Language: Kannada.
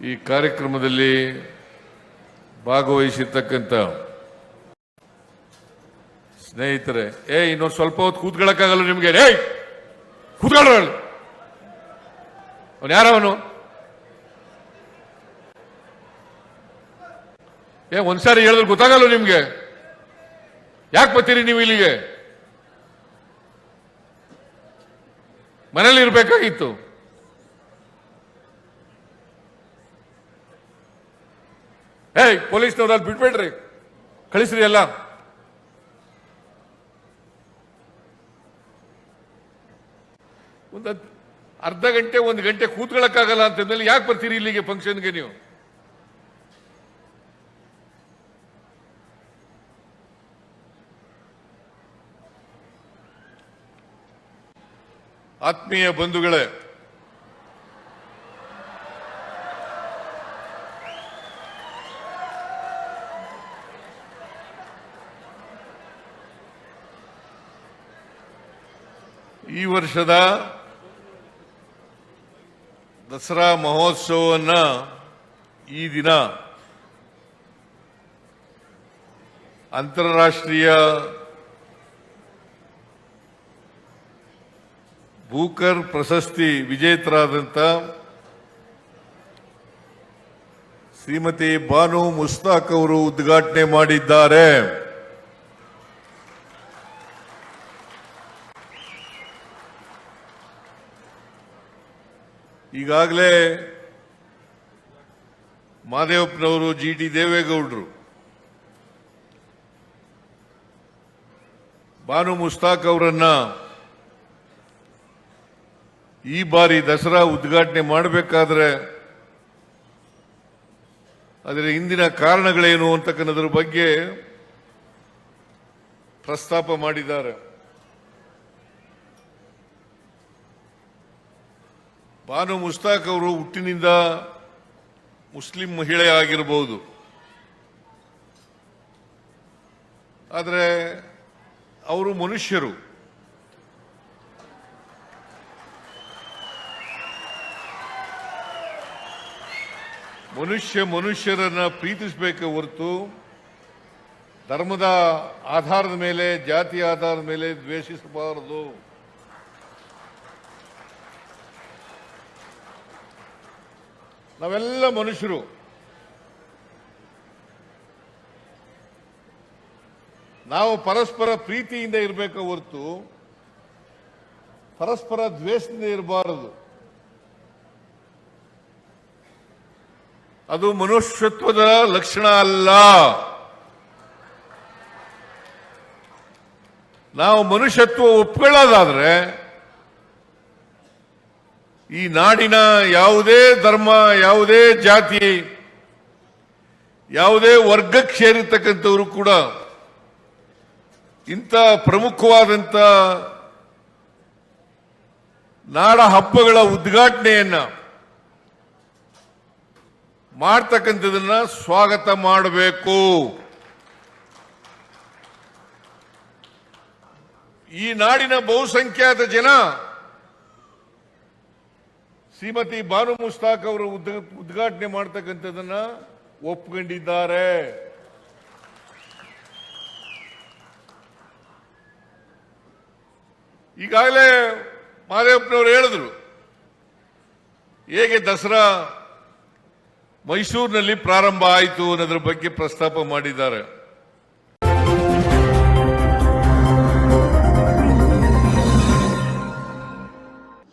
ಈ ಕಾರ್ಯಕ್ರಮದಲ್ಲಿ ಭಾಗವಹಿಸಿರ್ತಕ್ಕಂಥ ಸ್ನೇಹಿತರೆ, ಏ, ಇನ್ನೊಂದು ಸ್ವಲ್ಪ ಹೊತ್ತು ಕೂತ್ಕೊಳ್ಳೋಕ್ಕಾಗಲ್ಲ ನಿಮಗೆ? ಏಯ್! ಕೂತ್ಕೊಳ್ಳ ಅವನು ಯಾರವನು ಏ ಒಂದ್ಸಾರಿ ಹೇಳಿದ್ರೆ ಗೊತ್ತಾಗಲ್ಲ ನಿಮ್ಗೆ? ಯಾಕೆ ಬರ್ತೀರಿ ನೀವು ಇಲ್ಲಿಗೆ? ಮನೇಲಿ ಇರ್ಬೇಕಾಗಿತ್ತು. ಏಯ್, ಪೊಲೀಸ್ನವ್ರು ಅಲ್ಲಿ ಬಿಟ್ಬೇಡ್ರಿ ಕಳಿಸ್ರಿ ಎಲ್ಲ. ಒಂದು ಅರ್ಧ ಗಂಟೆ, ಒಂದು ಗಂಟೆ ಕೂತ್ಕೊಳ್ಳಕ್ಕಾಗಲ್ಲ ಅಂತಂದ್ಮೇಲೆ ಯಾಕೆ ಬರ್ತೀರಿ ಇಲ್ಲಿಗೆ ಫಂಕ್ಷನ್ಗೆ ನೀವು? ಆತ್ಮೀಯ ಬಂಧುಗಳೇ ಈ ವರ್ಷದ ದಸರಾ ಮಹೋತ್ಸವವನ್ನು ಈ ದಿನ ಅಂತಾರಾಷ್ಟ್ರೀಯ ಬೂಕರ್ ಪ್ರಶಸ್ತಿ ವಿಜೇತರಾದಂಥ ಶ್ರೀಮತಿ ಬಾನು ಮುಸ್ತಾಕ್ ಅವರು ಉದ್ಘಾಟನೆ ಮಾಡಿದ್ದಾರೆ. ಈಗಾಗಲೇ ಮಾದೇವಪ್ಪನವರು ಜಿ ಟಿ ದೇವೇಗೌಡರು ಬಾನು ಮುಸ್ತಾಕ್ ಅವರನ್ನ ಈ ಬಾರಿ ದಸರಾ ಉದ್ಘಾಟನೆ ಮಾಡಬೇಕಾದ್ರೆ ಅದರ ಹಿಂದಿನ ಕಾರಣಗಳೇನು ಅಂತಕ್ಕನ್ನೋದ್ರ ಬಗ್ಗೆ ಪ್ರಸ್ತಾಪ ಮಾಡಿದ್ದಾರೆ. ಬಾನು ಮುಸ್ತಾಕ್ ಅವರು ಹುಟ್ಟಿನಿಂದ ಮುಸ್ಲಿಂ ಮಹಿಳೆ ಆಗಿರಬಹುದು ಆದರೆ ಅವರು ಮನುಷ್ಯರು. ಮನುಷ್ಯ ಮನುಷ್ಯರನ್ನ ಪ್ರೀತಿಸಬೇಕು ಹೊರತು ಧರ್ಮದ ಆಧಾರದ ಮೇಲೆ, ಜಾತಿ ಆಧಾರದ ಮೇಲೆ ದ್ವೇಷಿಸಬಾರದು. ನಾವೆಲ್ಲ ಮನುಷ್ಯರು. ನಾವು ಪರಸ್ಪರ ಪ್ರೀತಿಯಿಂದ ಇರಬೇಕು ಹೊರತು, ಪರಸ್ಪರ ದ್ವೇಷದಿಂದ ಇರಬಾರದು. ಅದು ಮನುಷ್ಯತ್ವದ ಲಕ್ಷಣ ಅಲ್ಲ. ನಾವು ಮನುಷ್ಯತ್ವ ಒಪ್ಕೊಳ್ಳೋದಾದ್ರೆ ಈ ನಾಡಿನ ಯಾವುದೇ ಧರ್ಮ, ಯಾವುದೇ ಜಾತಿ, ಯಾವುದೇ ವರ್ಗಕ್ಕೆ ಸೇರಿರ್ತಕ್ಕಂಥವರು ಕೂಡ ಇಂಥ ಪ್ರಮುಖವಾದಂಥ ನಾಡ ಹಬ್ಬಗಳ ಉದ್ಘಾಟನೆಯನ್ನ ಮಾಡ್ತಕ್ಕಂಥದನ್ನ ಸ್ವಾಗತ ಮಾಡಬೇಕು. ಈ ನಾಡಿನ ಬಹುಸಂಖ್ಯಾತ ಜನ ಶ್ರೀಮತಿ ಬಾನು ಮುಸ್ತಾಕ್ ಅವರು ಉದ್ಘ- ಉದ್ಘಾಟನೆ ಮಾಡ್ತಕ್ಕಂಥದನ್ನ ಒಪ್ಕೊಂಡಿದ್ದಾರೆ. ಈಗಾಗಲೇ ಮಾದೇವಪ್ಪನವರು ಹೇಳಿದ್ರು, ಹೇಗೆ ದಸರಾ ಮೈಸೂರಿನಲ್ಲಿ ಪ್ರಾರಂಭ ಆಯಿತು ಅನ್ನೋದ್ರ ಬಗ್ಗೆ ಪ್ರಸ್ತಾಪ ಮಾಡಿದ್ದಾರೆ.